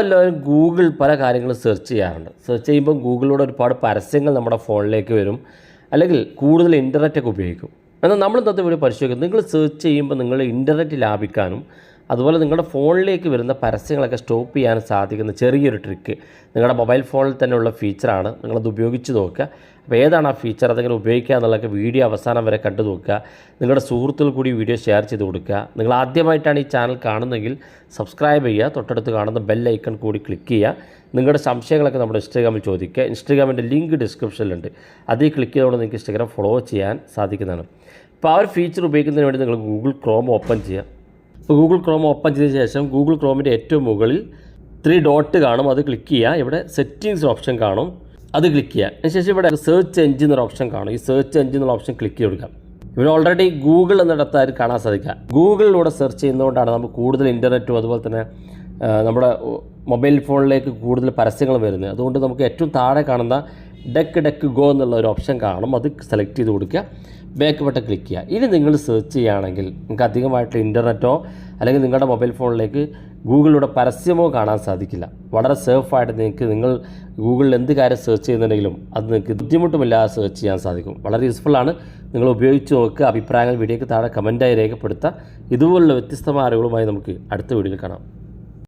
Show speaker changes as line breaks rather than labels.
നമ്മളെല്ലാവരും ഗൂഗിൾ പല കാര്യങ്ങളും സെർച്ച് ചെയ്യാറുണ്ട്. സെർച്ച് ചെയ്യുമ്പോൾ ഗൂഗിളിലൂടെ ഒരുപാട് പരസ്യങ്ങൾ നമ്മുടെ ഫോണിലേക്ക് വരും. അല്ലെങ്കിൽ കൂടുതൽ ഇന്റർനെറ്റൊക്കെ ഉപയോഗിക്കും. എന്നാൽ നമ്മൾ ഇന്നത്തെ വീഡിയോ പരിശോധിക്കുന്നത് നിങ്ങൾ സെർച്ച് ചെയ്യുമ്പോൾ നിങ്ങൾ ഇന്റർനെറ്റ് ലാഭിക്കാനും അതുപോലെ നിങ്ങളുടെ ഫോണിലേക്ക് വരുന്ന പരസ്യങ്ങളൊക്കെ സ്റ്റോപ്പ് ചെയ്യാൻ സാധിക്കുന്ന ചെറിയൊരു ട്രിക്ക്. നിങ്ങളുടെ മൊബൈൽ ഫോണിൽ തന്നെയുള്ള ഫീച്ചറാണ്. നിങ്ങളത് ഉപയോഗിച്ച് നോക്കുക. അപ്പോൾ ഏതാണ് ആ ഫീച്ചർ? അതെങ്ങനെ ഉപയോഗിക്കുക എന്നുള്ളതൊക്കെ വീഡിയോ അവസാനം വരെ കണ്ടു നോക്കുക. നിങ്ങളുടെ സുഹൃത്തുക്കൾ കൂടി വീഡിയോ ഷെയർ ചെയ്ത് കൊടുക്കുക. നിങ്ങൾ ആദ്യമായിട്ടാണ് ഈ ചാനൽ കാണുന്നതെങ്കിൽ സബ്സ്ക്രൈബ് ചെയ്യുക. തൊട്ടടുത്ത് കാണുന്ന ബെൽ ഐക്കൺ കൂടി ക്ലിക്ക് ചെയ്യുക. നിങ്ങളുടെ സംശയങ്ങളൊക്കെ നമ്മുടെ ഇൻസ്റ്റഗ്രാമിൽ ചോദിക്കുക. ഇൻസ്റ്റഗ്രാമിന്റെ ലിങ്ക് ഡിസ്ക്രിപ്ഷനിലുണ്ട്. അതിൽ ക്ലിക്ക് ചെയ്തുകൊണ്ട് നിങ്ങൾക്ക് ഇൻസ്റ്റഗ്രാം ഫോളോ ചെയ്യാൻ സാധിക്കുന്നതാണ്. അപ്പോൾ ആ ഒരു ഫീച്ചർ ഉപയോഗിക്കുന്നതിന് വേണ്ടി നിങ്ങൾ ഗൂഗിൾ ക്രോം ഓപ്പൺ ചെയ്യുക. അപ്പോൾ ഗൂഗിൾ ക്രോം ഓപ്പൺ ചെയ്ത ശേഷം ഗൂഗിൾ ക്രോമിന്റെ ഏറ്റവും മുകളിൽ ത്രീ ഡോട്ട് കാണും. അത് ക്ലിക്ക് ചെയ്യുക. ഇവിടെ സെറ്റിങ്സ് ഓപ്ഷൻ കാണും. അത് ക്ലിക്ക് ചെയ്യുക. അതിനുശേഷം ഇവിടെ സെർച്ച് എഞ്ചിൻ എന്നൊരു ഓപ്ഷൻ കാണും. ഈ സെർച്ച് എഞ്ചിൻ എന്നുള്ള ഓപ്ഷൻ ക്ലിക്ക് ചെയ്ത് കൊടുക്കാം ഇവിടെ ഓൾറെഡി ഗൂഗിൾ എന്നിടത്ത് എന്നിടത്തായിരിക്കും കാണാൻ സാധിക്കുക? ഗൂഗിളിലൂടെ സെർച്ച് ചെയ്യുന്നതുകൊണ്ടാണ് നമുക്ക് കൂടുതൽ ഇന്റർനെറ്റും അതുപോലെ തന്നെ നമ്മുടെ മൊബൈൽ ഫോണിലേക്ക് കൂടുതൽ പരസ്യങ്ങൾ വരുന്നത്. അതുകൊണ്ട് നമുക്ക് ഏറ്റവും താഴെ കാണുന്ന ഡെക്ക് ഡെക്ക് ഗോ എന്നുള്ള ഒരു ഓപ്ഷൻ കാണും. അത് സെലക്ട് ചെയ്ത് കൊടുക്കുക. ബാക്ക് ബട്ടൺ ക്ലിക്ക് ചെയ്യുക. ഇനി നിങ്ങൾ സെർച്ച് ചെയ്യുകയാണെങ്കിൽ നിങ്ങൾക്ക് അധികമായിട്ടുള്ള ഇന്റർനെറ്റോ അല്ലെങ്കിൽ നിങ്ങളുടെ മൊബൈൽ ഫോണിലേക്ക് ഗൂഗിളിലൂടെ പരസ്യമോ കാണാൻ സാധിക്കില്ല. വളരെ സേഫായിട്ട് നിങ്ങൾക്ക് നിങ്ങൾ ഗൂഗിളിൽ എന്ത് കാര്യം സെർച്ച് ചെയ്യുന്നുണ്ടെങ്കിലും അത് നിങ്ങൾക്ക് ബുദ്ധിമുട്ടുമില്ലാതെ സെർച്ച് ചെയ്യാൻ സാധിക്കും. വളരെ യൂസ്ഫുള്ളാണ് നിങ്ങൾ ഉപയോഗിച്ച് നോക്കുക. അഭിപ്രായങ്ങൾ വീഡിയോയ്ക്ക് താഴെ കമന്റായി രേഖപ്പെടുത്തുക. ഇതുപോലുള്ള വ്യത്യസ്തമായ അറിവുകളുമായി നമുക്ക് അടുത്ത വീഡിയോയിൽ കാണാം.